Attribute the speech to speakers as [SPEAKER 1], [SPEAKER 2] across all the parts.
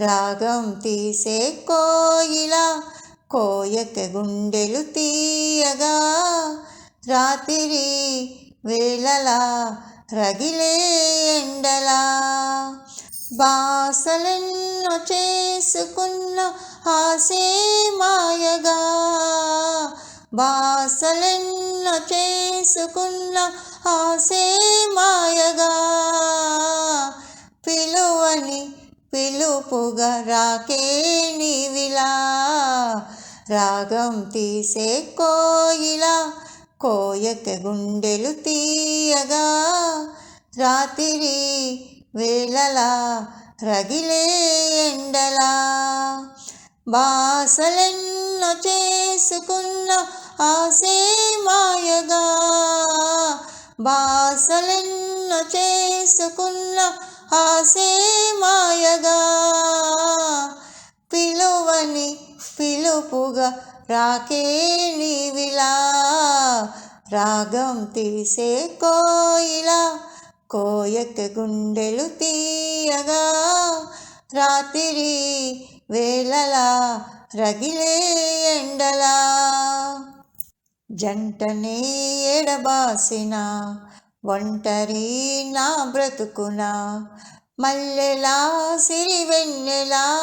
[SPEAKER 1] రాగం తీసే కోయిలా కోయక గుండెలు తీయగా. రాత్రి వేళలా రగిలే ఎండలా. బాసలెన్నో చేసుకున్న ఆసే మాయగా. బాసలెన్నో చేసుకున్న ఆసే మా పిలుపుగా రాకే నీవిలా రాగం తీసే కోయిలా కోయక గుండెలు తీయగా రాత్రి వేళలా రగిలే ఎండలా. బాసలెన్నో చేసుకున్న ఆసే మాయగా బాసలెన్నో చేసుకున్న ఆసే మాయగా. చూపుగా రాకే నీవిలా. రాగం తీసే కోయిలా కోయక గుండెలు తీయగా. రాత్రి వేళలా రగిలే ఎండలా. జంటనే ఎడబాసిన ఒంటరి నా బ్రతుకున. మల్లెలా సిరివెన్నెలా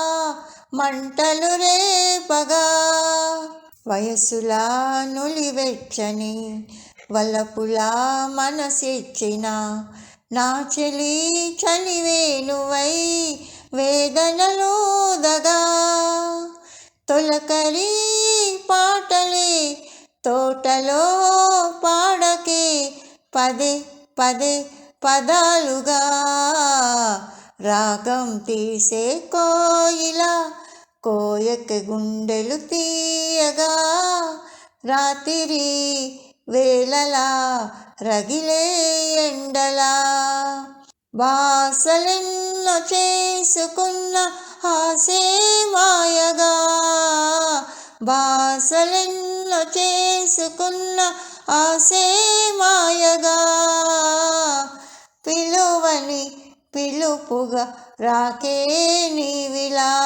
[SPEAKER 1] మంటలు రేపగా. వయసులా నులివెచ్చని వలపులా మనసిచ్చిన నా చెలి చలివేనువై వేదనలోదగా తొలకరి పాటలే తోటలో పాడకే పదే పదే పదాలుగా. రాగం తీసే కోయిలా కోయక గుండెలు తీయగా రాత్రి వేళలా రగిలే ఎండలా. బాసలెన్నో చేసుకున్న ఆసే మాయగా బాసలెన్నో చేసుకున్న ఆసే మాయగా. పిలుపుగా రాకే నీవిలా.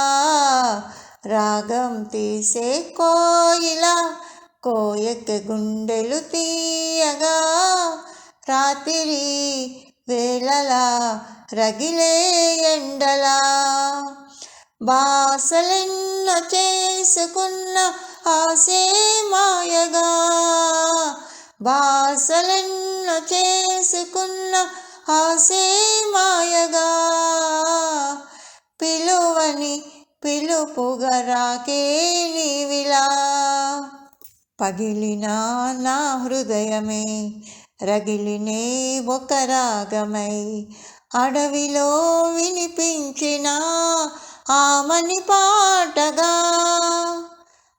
[SPEAKER 1] రాగం తీసే కోయిలా కోయక గుండెలు తీయగా. రాత్రి వేళలా రగిలే ఎండలా. బాసలెన్న చేసుకున్న ఆసే మాయగా. బాసలెన్న చేసుకున్న ఆసే మాయగా పిలువని పిలుపుగా రాకే నీవిలా పగిలిన నా హృదయమే రగిలినే ఒక రాగమై అడవిలో వినిపించిన ఆమని పాటగా.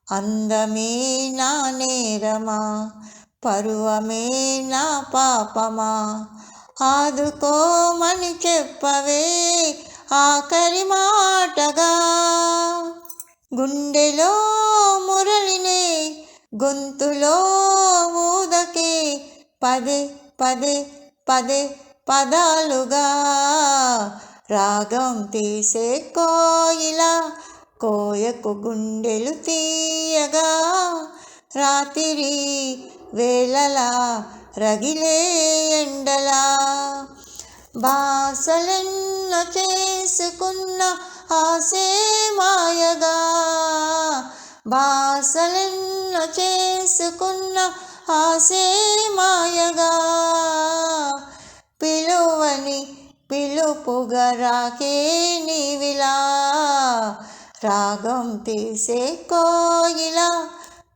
[SPEAKER 1] అందమే నా నేరమా పరువమే నా పాపమా ఆదుకోమని చెప్పవే ఆఖరి మాటగా. గుండెలో మురళినే గొంతులో ఊదకే పదే పదే పదే పదాలుగా. రాగం తీసే కోయిలా కోయకు గుండెలు తీయగా. రాత్రి వేళలా రగిలే ఎండలా. బాసలెన్నో చేసుకున్న ఆసే మాయగా. బాసలెన్నో చేసుకున్న ఆసే మాయగా. పిలువని పిలుపుగా రాకే నీవిలా. రాగం తీసే కోయిలా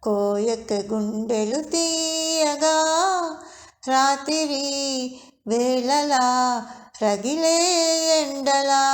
[SPEAKER 1] కోయక గుండెలు తీయగా. రాత్రి వేళలా రగిలే ఎండలా.